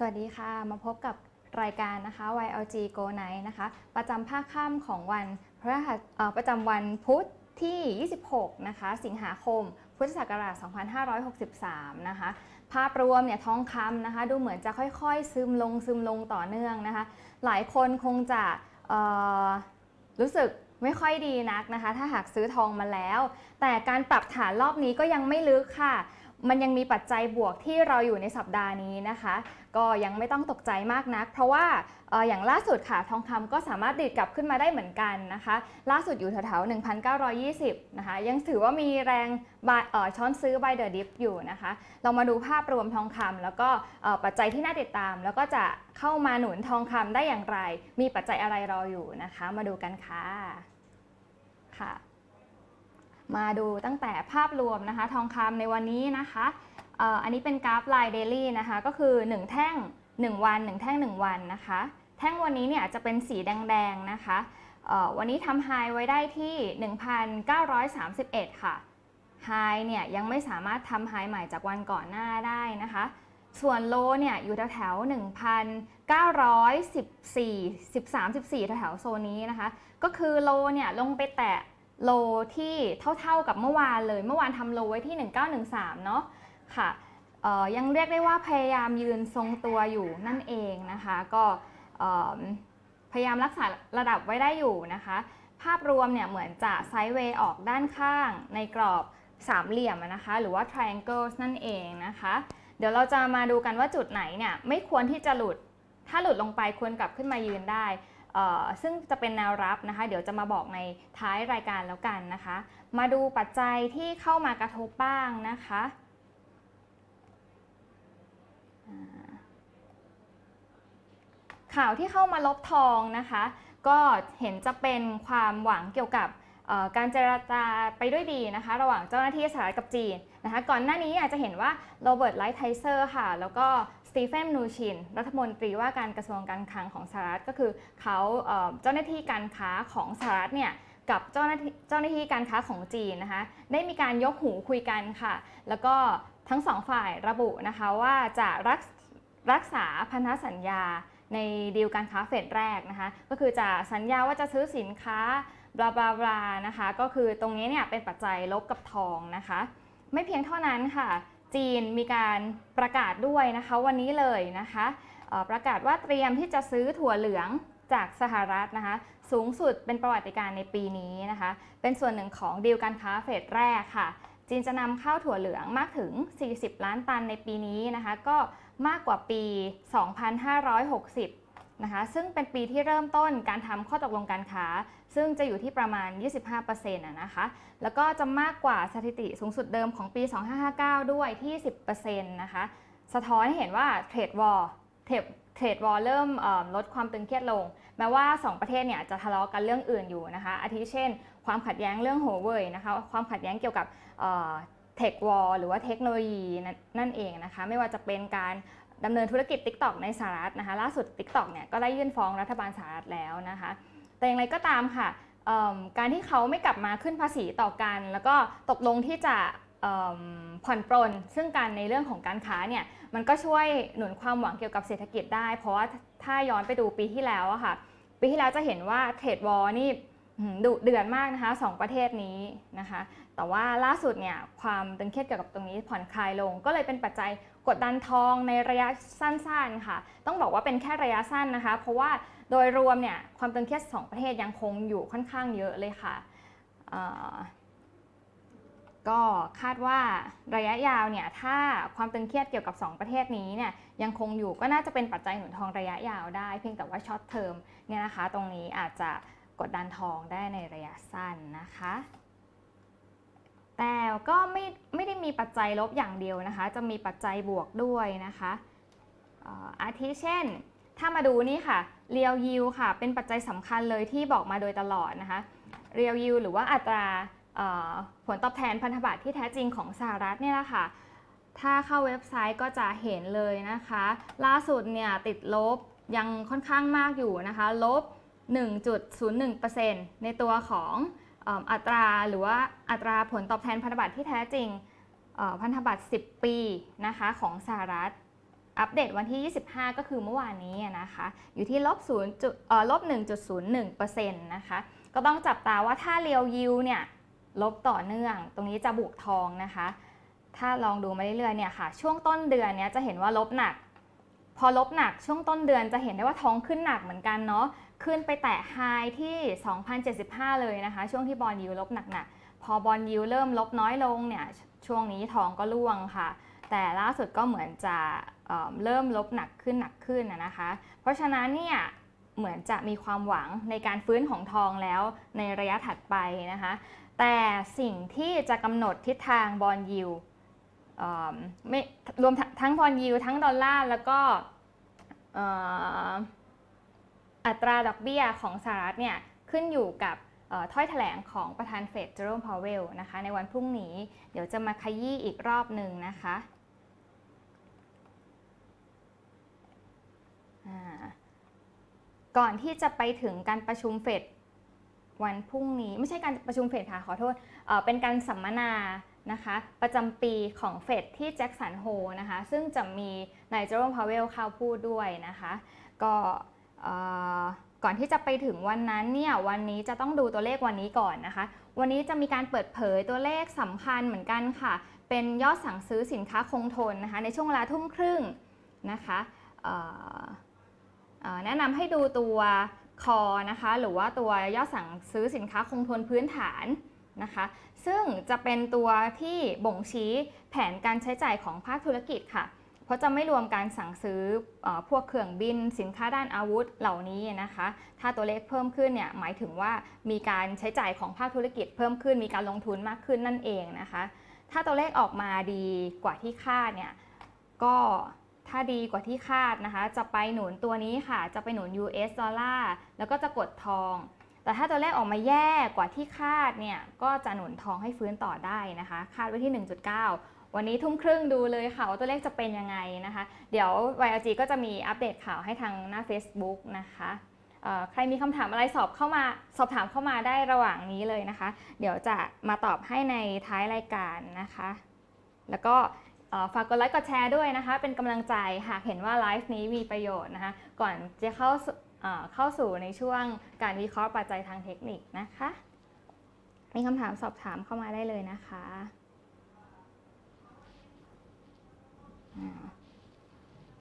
สวัสดีค่ะ มาพบกับรายการนะคะ YLG Go Night นะคะ ประจำภาคค่ำของวันพฤหัสเอ่อประจำวันพุธที่ 26 นะคะ สิงหาคม พุทธศักราช 2563 นะคะ ภาพรวมเนี่ยทองคำนะคะ ดูเหมือนจะค่อยๆ ซึมลงซึมลงต่อเนื่องนะคะ หลายคนคงจะรู้สึกไม่ค่อยดีนักนะคะ ถ้าหากซื้อทองมาแล้ว แต่การปรับฐานรอบนี้ก็ยังไม่ลึกค่ะ มันยังมีปัจจัยบวกที่เราอยู่ในสัปดาห์นี้นะคะ ก็ยังไม่ต้องตกใจมากนัก เพราะว่าออย่างล่าสุดค่ะทองคำก็สามารถดีดกลับขึ้นมาได้เหมือนกันนะคะ ล่าสุดอยู่แถวๆ1,920 นะคะ ยังถือว่ามีแรงช้อนซื้อ by the dip อยู่นะคะเรามาดูภาพรวมทองคำแล้วก็ปัจจัยที่น่าติดตาม แล้วก็จะเข้ามาหนุนทองคำได้อย่างไร มีปัจจัยอะไรรออยู่นะคะ มาดูกันค่ะค่ะ มาดูตั้งแต่ภาพรวมนะคะ ทองคำในวันนี้นะคะอันนี้เป็นกราฟลายเดลี่นะคะ ก็คือ 1 แท่ง 1 วัน 1 แท่ง 1 วันนะคะ แท่งวันนี้เนี่ยจะเป็นสีแดงๆนะคะวันนี้ทำไฮไว้ได้ที่ 1,931 ค่ะไฮเนี่ยยังไม่สามารถทำไฮใหม่จากวันก่อนหน้าได้นะคะ ส่วนโลเนี่ยอยู่แถวๆ1,914 13 14แถวๆโซนนี้นะคะ ก็คือโลเนี่ยลงไปแตะ โลที่เท่าๆกับเมื่อวานเลย เมื่อวานทำโลไว้ที่ 1913 เนาะค่ะเอ่อยังเรียกได้ว่าพยายามยืนทรงตัวอยู่นั่นเองนะคะ ก็พยายามรักษาระดับไว้ได้อยู่นะคะ ภาพรวมเนี่ยเหมือนจะไซด์เวย์ออกด้านข้างในกรอบสามเหลี่ยมนะคะ หรือว่า triangles นั่นเองนะคะ เดี๋ยวเราจะมาดูกันว่าจุดไหนเนี่ยไม่ควรที่จะหลุด ถ้าหลุดลงไปควรกลับขึ้นมายืนได้ ซึ่งจะเป็นแนวรับนะคะ เดี๋ยวจะมาบอกในท้ายรายการแล้วกันนะคะ มาดูปัจจัยที่เข้ามากระทบบ้างนะคะข่าวที่เข้ามาลบทองนะคะ ก็เห็นจะเป็นความหวังเกี่ยวกับการเจรจาไปด้วยดีนะคะ ระหว่างเจ้าหน้าที่สหรัฐกับจีนนะคะ ก่อนหน้านี้อาจจะเห็นว่าโรเบิร์ตไลท์ไทเซอร์ค่ะ แล้วก็ ตีเฟนนูชิน รัฐมนตรีว่าการกระทรวงการคลังของสหรัฐก็คือเขาเอ่อเจ้าหน้าที่การค้าของสหรัฐเนี่ยกับเจ้าหน้าที่เจ้าหน้าที่การค้าของจีนนะคะ ได้มีการยกหูคุยกันค่ะ แล้วก็ทั้งสองฝ่ายระบุนะคะว่าจะรักรักษาพันธสัญญาในดีลการค้าเฟสแรกนะคะ ก็คือจะสัญญาว่าจะซื้อสินค้าบลาบลาบลานะคะ ก็คือตรงนี้เนี่ยเป็นปัจจัยลบกับทองนะคะ ไม่เพียงเท่านั้นค่ะ จีนมีการประกาศด้วยนะคะวันนี้เลยนะคะประกาศว่าเตรียมที่จะซื้อถั่วเหลืองจากสหรัฐนะคะสูงสุดเป็นประวัติการในปีนี้นะคะ เป็นส่วนหนึ่งของดีลการค้าเฟสแรกค่ะ จีนจะนำเข้าถั่วเหลืองมากถึง 40 ล้านตันในปีนี้นะคะ ก็มากกว่าปี 2560 นะคะซึ่งเป็นปีที่เริ่มต้นการทำข้อตกลงการค้า ซึ่งจะอยู่ที่ประมาณ 25%นะนะคะแล้วก็จะมากกว่าสถิติสูงสุดเดิมของปี 2559 ด้วยที่ 10%นะคะสะท้อนให้เห็นว่าเทรดวอลเทรดเทรดวอลเริ่มลดความตึงเครียดลง แม้ว่า 2 ประเทศเนี่ยจะทะเลาะกันเรื่องอื่นอยู่นะคะอาทิเช่น ความขัดแย้งเรื่องโฮเว่ยนะคะความขัดแย้งเกี่ยวกับเทควอลหรือว่าเทคโนโลยีนั่นเองนะคะไม่ว่าจะเป็นการ ดำเนินธุรกิจ TikTok ในสหรัฐนะคะล่าสุด TikTok เนี่ยก็ได้ยื่นฟ้องรัฐบาลสหรัฐแล้วนะคะ แต่อย่างไรก็ตามค่ะการที่เขาไม่กลับมาขึ้นภาษีต่อกัน แล้วก็ตกลงที่จะผ่อนปรนซึ่งการในเรื่องของการค้าเนี่ยมันก็ช่วยหนุนความหวังเกี่ยวกับเศรษฐกิจได้ เพราะว่าถ้าย้อนไปดูปีที่แล้วอะค่ะปีที่แล้วจะเห็นว่าเทรดวอร์นี่ดุเดือดมากนะคะสองประเทศนี้นะคะ แต่ว่าล่าสุดเนี่ยความตึงเครียดเกี่ยวกับตรงนี้ผ่อนคลายลง ก็เลยเป็นปัจจัย กดดันทองในระยะสั้นๆค่ะ ต้องบอกว่าเป็นแค่ระยะสั้นนะคะ เพราะว่าโดยรวมเนี่ยความตึงเครียดสองประเทศยังคงอยู่ค่อนข้างเยอะเลยค่ะก็คาดว่าระยะยาวเนี่ยถ้าความตึงเครียดเกี่ยวกับ 2 ประเทศนี้เนี่ยยังคงอยู่ก็น่าจะเป็นปัจจัยหนุนทองระยะยาวได้ เพียงแต่ว่าช็อตเทอมเนี่ยนะคะ ตรงนี้อาจจะกดดันทองได้ในระยะสั้นนะคะ แต่ก็ไม่ไม่ได้มีปัจจัยลบอย่างเดียวนะคะ จะมีปัจจัยบวกด้วยนะคะอาทิเช่น ถ้ามาดูนี่ค่ะเรียวยิวค่ะ เป็นปัจจัยสำคัญเลยที่บอกมาโดยตลอดนะคะเรียวยิวหรือว่าอัตราผลตอบแทนพันธบัตรที่แท้จริงของสหรัฐเนี่ยแหละค่ะ ถ้าเข้าเว็บไซต์ก็จะเห็นเลยนะคะ ล่าสุดเนี่ยติดลบยังค่อนข้างมากอยู่นะคะ ลบ 1.01%ในตัวของ อัตราหรือว่าอัตราผลตอบแทนพันธบัตรที่แท้จริงพันธบัตร 10 ปีนะคะของสหรัฐอัปเดตวันที่ 25 ก็คือเมื่อวานนี้นะคะ อยู่ที่ลบ0จุดเอ่อลบ1.01%นะคะ ก็ต้องจับตาว่าถ้าเรียวยิวเนี่ยลบต่อเนื่อง ตรงนี้จะบวกทองนะคะ ถ้าลองดูมาเรื่อยๆเนี่ยค่ะ ช่วงต้นเดือนเนี้ยจะเห็นว่าลบหนัก พอลบหนักช่วงต้นเดือนจะเห็นได้ว่าทองขึ้นหนักเหมือนกันเนาะ ขึ้นไปแตะไฮที่ 2,075 เลยนะคะ ช่วงที่บอลยูลบหนักๆ พอบอลยูเริ่มลบน้อยลงเนี่ย ช่วงนี้ทองก็ร่วงค่ะ แต่ล่าสุดก็เหมือนจะเเริ่มลบหนักขึ้นหนักขึ้นนะคะ เพราะฉะนั้นเนี่ยเหมือนจะมีความหวังในการฟื้นของทองแล้วในระยะถัดไปนะคะ แต่สิ่งที่จะกำหนดทิศทางบอลยูไม่รวมทั้งบอลยูทั้งดอลลาร์แล้วก็ อัตราดอกเบี้ยของสหรัฐเนี่ยขึ้นอยู่กับถ้อยแถลงของประธานเฟดเจอร์มพาวเวลนะคะในวันพรุ่งนี้เดี๋ยวจะมาขยี้อีกรอบหนึ่งนะคะก่อนที่จะไปถึงการประชุมเฟดวันพรุ่งนี้ ไม่ใช่การประชุมเฟดค่ะขอโทษเเป็นการสัมมนานะคะประจำปีของเฟดที่แจ็คสันโฮนะคะซึ่งจะมีนายเจอร์มพาวเวลเข้าพูดด้วยนะคะก็ ก่อนที่จะไปถึงวันนั้นเนี่ยวันนี้จะต้องดูตัวเลขวันนี้ก่อนนะคะ วันนี้จะมีการเปิดเผยตัวเลขสำคัญเหมือนกันค่ะ เป็นยอดสั่งซื้อสินค้าคงทนนะคะ ในช่วงเวลาทุ่มครึ่งนะคะแนะนำให้ดูตัวคอนะคะ หรือว่าตัวยอดสั่งซื้อสินค้าคงทนพื้นฐานนะคะ ซึ่งจะเป็นตัวที่บ่งชี้แผนการใช้จ่ายของภาคธุรกิจค่ะ เพราะจะไม่รวมการสั่งซื้อเออพวกเครื่องบิน สินค้าด้านอาวุธเหล่านี้นะคะ ถ้าตัวเลขเพิ่มขึ้นเนี่ยหมายถึงว่ามีการใช้จ่ายของภาคธุรกิจเพิ่มขึ้น มีการลงทุนมากขึ้นนั่นเองนะคะ ถ้าตัวเลขออกมาดีกว่าที่คาดเนี่ยก็ถ้าดีกว่าที่คาดนะคะ จะไปหนุนตัวนี้ค่ะ จะไปหนุน US ดอลลาร์แล้วก็จะกดทอง แต่ถ้าตัวเลขออกมาแย่กว่าที่คาดเนี่ย ก็จะหนุนทองให้ฟื้นต่อได้นะคะ คาดไว้ที่ 1.9 วันนี้ทุ่มครึ่งดูเลยค่ะว่าตัวเลขจะเป็นยังไงนะคะ เดี๋ยว YLG ก็จะมีอัปเดตข่าวให้ทางหน้า Facebook นะคะใครมีคำถามอะไรสอบเข้ามาสอบถามเข้ามาได้ระหว่างนี้เลยนะคะ เดี๋ยวจะมาตอบให้ในท้ายรายการนะคะ แล้วก็ฝากกดไลค์กดแชร์ด้วยนะคะ เป็นกำลังใจหากเห็นว่าไลฟ์นี้มีประโยชน์นะคะ ก่อนจะเข้าเข้าสู่ในช่วงการวิเคราะห์ปัจจัยทางเทคนิคนะคะ มีคำถามสอบถามเข้ามาได้เลยนะคะอ่า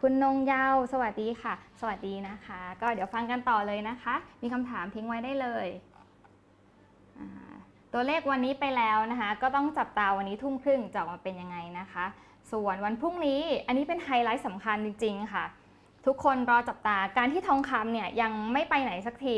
คุณนงเยาวสวัสดีค่ะ สวัสดีนะคะ ก็เดี๋ยวฟังกันต่อเลยนะคะ มีคำถามทิ้งไว้ได้เลยตัวเลขวันนี้ไปแล้วนะคะ ก็ต้องจับตาวันนี้ทุ่มครึ่งจะออกมาเป็นยังไงนะคะ ส่วนวันพรุ่งนี้อันนี้เป็นไฮไลท์สำคัญจริง ๆ ค่ะ ทุกคนรอจับตาการที่ทองคำเนี่ยยังไม่ไปไหนสักที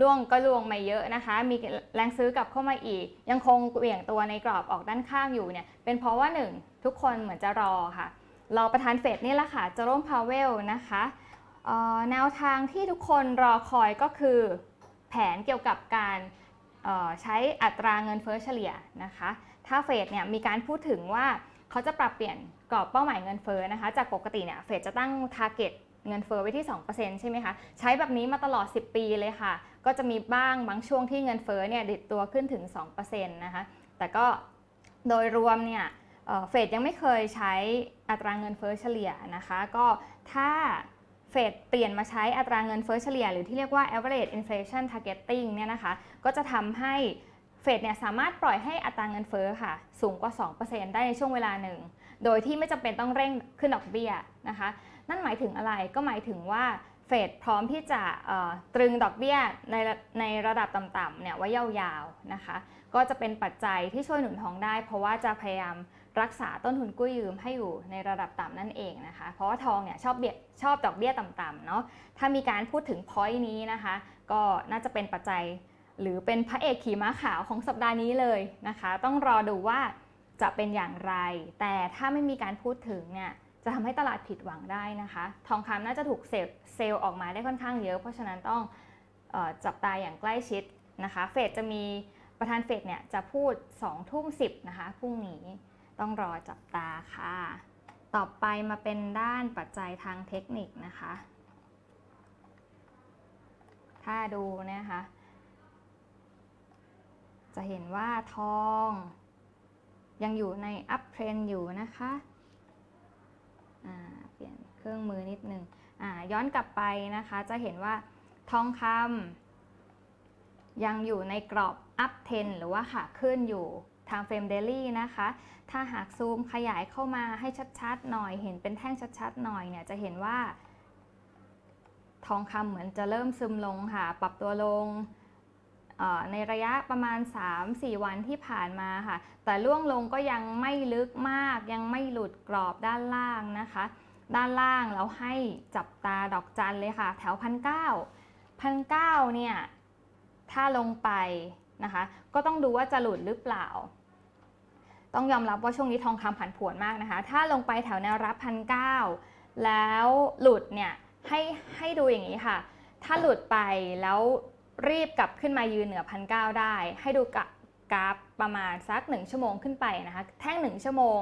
ล่วงก็ล่วงมาเยอะนะคะ มีแรงซื้อกลับเข้ามาอีก ยังคงเหวี่ยงตัวในกรอบออกด้านข้างอยู่เนี่ยเป็นเพราะว่าหนึ่งทุกคนเหมือนจะรอค่ะรอประธานเฟดนี่แหละค่ะเจอโรมพาวเวลนะคะแนวทางที่ทุกคนรอคอยก็คือ แผนเกี่ยวกับการใช้อัตราเงินเฟ้อเฉลี่ยนะคะ ถ้าเฟดเนี่ยมีการพูดถึงว่าเขาจะปรับเปลี่ยน กรอบเป้าหมายเงินเฟ้อนะคะ จากปกติเนี่ยเฟดจะตั้ง target เงินเฟ้อไว้ที่ 2%ใช่ไหมคะ ใช้แบบนี้มาตลอด 10 ปีเลยค่ะ ก็จะมีบ้างบางช่วงที่เงินเฟ้อเนี่ยดิดตัวขึ้นถึง 2%นะคะ แต่ก็โดยรวมเนี่ยเฟดยังไม่เคยใช้อัตราเงินเฟ้อเฉลี่ยนะคะ ก็ถ้าเฟดเปลี่ยนมาใช้อัตราเงินเฟ้อเฉลี่ย หรือที่เรียกว่า average inflation targeting เนี่ยนะคะ ก็จะทำให้เฟดเนี่ยสามารถปล่อยให้อัตราเงินเฟ้อค่ะ สูงกว่า 2%ได้ในช่วงเวลาหนึ่ง โดยที่ไม่จำเป็นต้องเร่งขึ้นดอกเบี้ยนะคะ นั่นหมายถึงอะไรก็หมายถึงว่าเฟดพร้อมที่จะตรึงดอกเบี้ยในระในระดับต่ำๆเนี่ยไว้ยาวๆนะคะ ก็จะเป็นปัจจัยที่ช่วยหนุนทองได้ เพราะว่าจะพยายามรักษาต้นทุนกู้ยืมให้อยู่ในระดับต่ำนั่นเองนะคะ เพราะว่าทองเนี่ยชอบเบี้ยชอบดอกเบี้ยต่ำๆเนาะถ้ามีการพูดถึง point นี้นะคะ ก็น่าจะเป็นปัจจัยหรือเป็นพระเอกขี่ม้าขาวของสัปดาห์นี้เลยนะคะ ต้องรอดูว่า จะเป็นอย่างไร แต่ถ้าไม่มีการพูดถึงเนี่ยจะทำให้ตลาดผิดหวังได้นะคะ ทองคำน่าจะถูกเซลล์เซลออกมาได้ค่อนข้างเยอะ เพราะฉะนั้นต้องออจับตาอย่างใกล้ชิดนะคะ เฟดจะมีประธานเฟดเนี่ยจะพูด2ทุ่ม10นะคะพรุ่งนี้ต้องรอจับตาค่ะ ต่อไปมาเป็นด้านปัจจัยทางเทคนิคนะคะ ถ้าดูนะคะ จะเห็นว่าทอง ยังอยู่ในอัพเทรนอยู่นะคะเปลี่ยนเครื่องมือนิดนึงอ่าย้อนกลับไปนะคะ จะเห็นว่าทองคำยังอยู่ในกรอบ up trend หรือว่าขาขึ้นอยู่ทางเฟรมเดลี่นะคะ ถ้าหากซูมขยายเข้ามาให้ชัดๆหน่อย เห็นเป็นแท่งชัดๆหน่อยเนี่ยจะเห็นว่า ทองคำเหมือนจะเริ่มซึมลงค่ะ ปรับตัวลง ในระยะประมาณ 3-4 วันที่ผ่านมาค่ะ แต่ล่วงลงก็ยังไม่ลึกมาก ยังไม่หลุดกรอบด้านล่างนะคะ ด้านล่างเราให้จับตาดอกจันเลยค่ะ แถวพันเก้าพันเก้าเนี่ยถ้าลงไปนะคะ ก็ต้องดูว่าจะหลุดหรือเปล่า ต้องยอมรับว่าช่วงนี้ทองคำผันผวนมากนะคะ ถ้าลงไปแถวแนวรับพันเก้าแล้วหลุดเนี่ยให้ให้ดูอย่างนี้ค่ะ ถ้าหลุดไปแล้ว รีบกลับขึ้นมายืนเหนือพันเได้ ให้ดูกะกราฟประมาณสัก 1 ชั่วโมงขึ้นไปนะคะ แท่ง 1 ชั่วโมง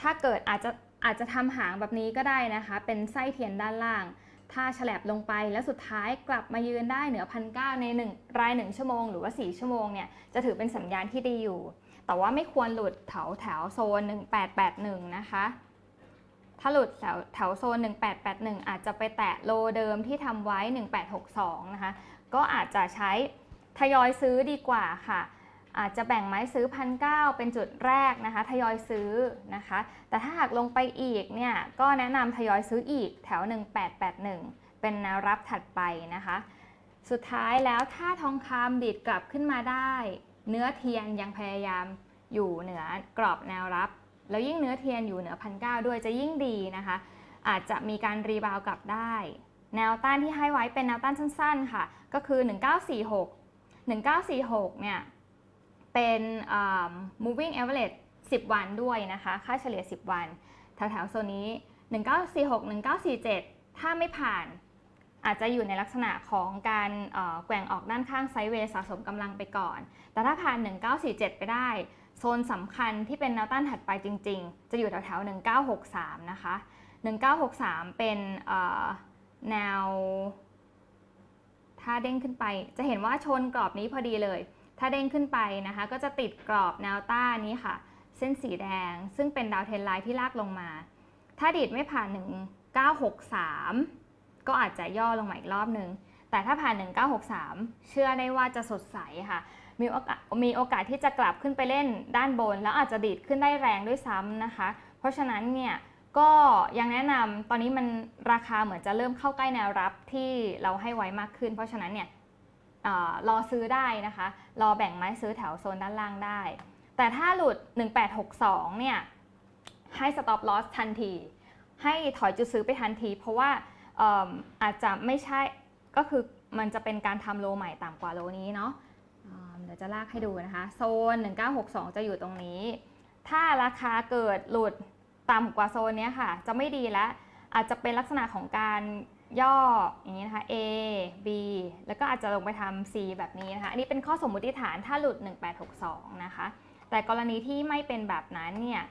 ถ้าเกิดอาจจะอาจจะทำหางแบบนี้ก็ได้นะคะ เป็นไส้เทียนด้านล่าง ถ้าฉลบลงไปแล้วสุดท้ายกลับมายืนได้เหนือพันเใน1ราย 1 ชั่วโมง หรือว่า 4 ชั่วโมงเนี่ยจะถือเป็นสัญญาณที่ดีอยู่ แต่ว่าไม่ควรหลุดแถวแถวโซน 1881 นะคะถ้าหลุดแถวแถวโซน 1881 อาจจะไปแตะโลเดิมที่ทำไว้ 1862 นะคะ ก็อาจจะใช้ทยอยซื้อดีกว่าค่ะ อาจจะแบ่งไม้ซื้อพันเเป็นจุดแรกนะคะ ทยอยซื้อนะคะ แต่ถ้าหากลงไปอีกเนี่ยก็แนะนำทยอยซื้ออีกแถว 1881 เป็นแนวรับถัดไปนะคะ สุดท้ายแล้วถ้าทองคำดีดกลับขึ้นมาได้ เนื้อเทียนยังพยายามอยู่เหนือกรอบแนวรับ แล้วยิ่งเนื้อเทียนอยู่เหนือพันเด้วยจะยิ่งดีนะคะ อาจจะมีการรีบาวกลับได้ แนวต้านที่ให้ไว้เป็นแนวต้านสั้นๆค่ะ ก็คือ 1946 1946 เนี่ย เป็น moving average 10 วันด้วยนะคะ ค่าเฉลี่ย 10 วันแถวๆโซนนี้ 1946 1947 ถ้าไม่ผ่านอาจจะอยู่ในลักษณะของการแกว่งออกด้านข้างไซเวย์สะสมกำลังไปก่อน แต่ถ้าผ่าน 1947 ไปได้ โซนสำคัญที่เป็นแนวต้านถัดไปจริง ๆ จะอยู่แถวๆ 1963 นะคะ 1963 เป็น แนว ถ้าเด้งขึ้นไป จะเห็นว่าชนกรอบนี้พอดีเลย ถ้าเด้งขึ้นไปนะคะ ก็จะติดกรอบแนวต้านนี้ค่ะ เส้นสีแดง ซึ่งเป็นดาวเทนไลน์ที่ลากลงมา ถ้าดีดไม่ผ่าน 1963 ก็อาจจะย่อลงมาอีกรอบนึง แต่ถ้าผ่าน 1963 เชื่อได้ว่าจะสดใสค่ะมีโอกาสมีโอกาสที่จะกลับขึ้นไปเล่นด้านบน แล้วอาจจะดีดขึ้นได้แรงด้วยซ้ำนะคะ เพราะฉะนั้นเนี่ย ก็ยังแนะนำตอนนี้มันราคาเหมือนจะเริ่มเข้าใกล้แนวรับที่เราให้ไว้มากขึ้น เพราะฉะนั้นเนี่ยรอซื้อได้นะคะ รอแบ่งไม้ซื้อแถวโซนด้านล่างได้ แต่ถ้าหลุด 1862 เนี่ย ให้ stop loss ทันที ให้ถอยจุดซื้อไปทันที เพราะว่าอาจจะไม่ใช่ก็คือมันจะเป็นการทำโลใหม่ต่ำกว่าโลนี้เนาะเดี๋ยวจะลากให้ดูนะคะ โซน 1962 จะอยู่ตรงนี้ ถ้าราคาเกิดหลุด ต่ำกว่าโซนนี้ค่ะ จะไม่ดีแล้วอาจจะเป็นลักษณะของการย่ออย่างนี้นะคะ A B แล้วก็อาจจะลงไปทำ C แบบนี้นะคะ อันนี้เป็นข้อสมมุติฐานถ้าหลุด 1862 นะคะ แต่กรณีที่ไม่เป็นแบบนั้นเนี่ย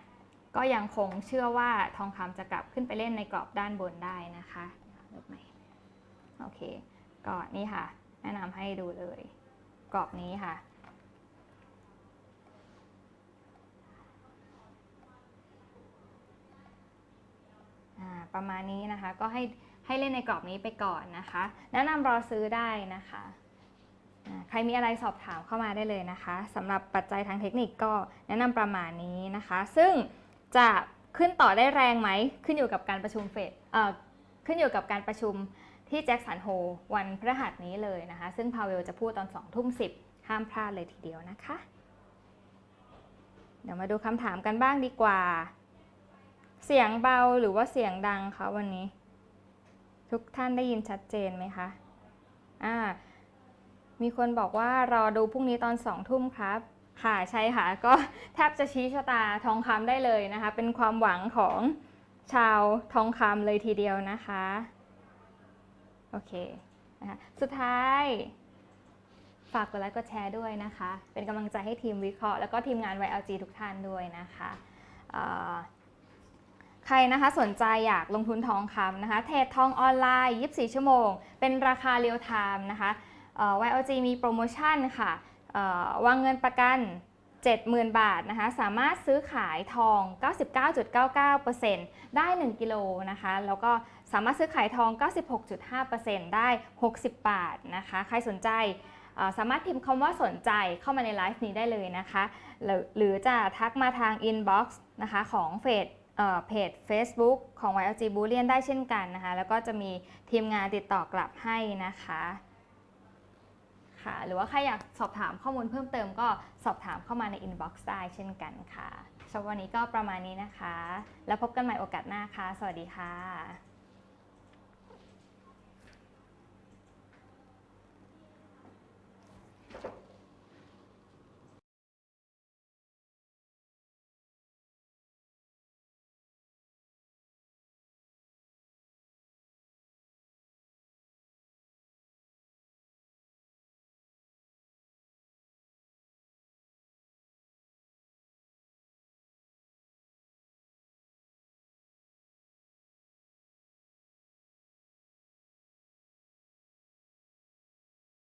ก็ยังคงเชื่อว่าทองคำจะกลับขึ้นไปเล่นในกรอบด้านบนได้นะคะเริ่มใหม่โอเค ก็นี่ค่ะ แนะนำให้ดูเลย กรอบนี้ค่ะ ประมาณนี้นะคะ ก็ให้ให้เล่นในกรอบนี้ไปก่อนนะคะ แนะนำรอซื้อได้นะคะใครมีอะไรสอบถามเข้ามาได้เลยนะคะสำหรับปัจจัยทางเทคนิคก็แนะนำประมาณนี้นะคะ ซึ่งจะขึ้นต่อได้แรงไหม ขึ้นอยู่กับการประชุมเฟดขึ้นอยู่กับการประชุมที่แจ็คสันโฮวันพฤหัสนี้เลยนะคะ ซึ่งพาวเวลจะพูดตอน2ทุ่ม10 ห้ามพลาดเลยทีเดียวนะคะ เดี๋ยวมาดูคำถามกันบ้างดีกว่า เสียงเบาหรือว่าเสียงดังคะวันนี้ ทุกท่านได้ยินชัดเจนไหมคะอ่ามีคนบอกว่ารอดูพรุ่งนี้ตอนสองทุ่มครับ ค่ะใช่ค่ะ ก็แทบจะชี้ชะตาทองคำได้เลยนะคะ เป็นความหวังของชาวทองคำเลยทีเดียวนะคะ โอเคนะคะสุดท้ายฝากกดไลค์กดแชร์ด้วยนะคะ เป็นกำลังใจให้ทีมวิเคราะห์แล้วก็ทีมงาน YLG ทุกท่านด้วยนะคะ ครนะคะสนใจอยากลงทุนทองคำนะคะ เทรดทองออนไลน์ 24 ชั่วโมง เป็นราคาเรียลไทม์นะคะ YLG มีโปรโมชั่นค่ะวางเงินประกัน 70,000 บาทนะคะ สามารถซื้อขายทอง 99.99%ได้ 1 กิโลนะคะ แล้วก็สามารถซื้อขายทอง 96.5%ได้ 60 บาทนะคะ ใครสนใจสามารถพิมพ์คำว่าสนใจเข้ามาในไลฟ์นี้ได้เลยนะคะ หรือจะทักมาทาง inbox นะคะของเฟซ เพจ Facebook ของ YLG Boolean ได้เช่นกันนะคะ แล้วก็จะมีทีมงานติดต่อกลับให้นะคะค่ะ หรือว่าใครอยากสอบถามข้อมูลเพิ่มเติมก็สอบถามเข้ามาใน inbox ได้เช่นกันค่ะสำหรับวันนี้ก็ประมาณนี้นะคะ แล้วพบกันใหม่โอกาสหน้าค่ะ สวัสดีค่ะ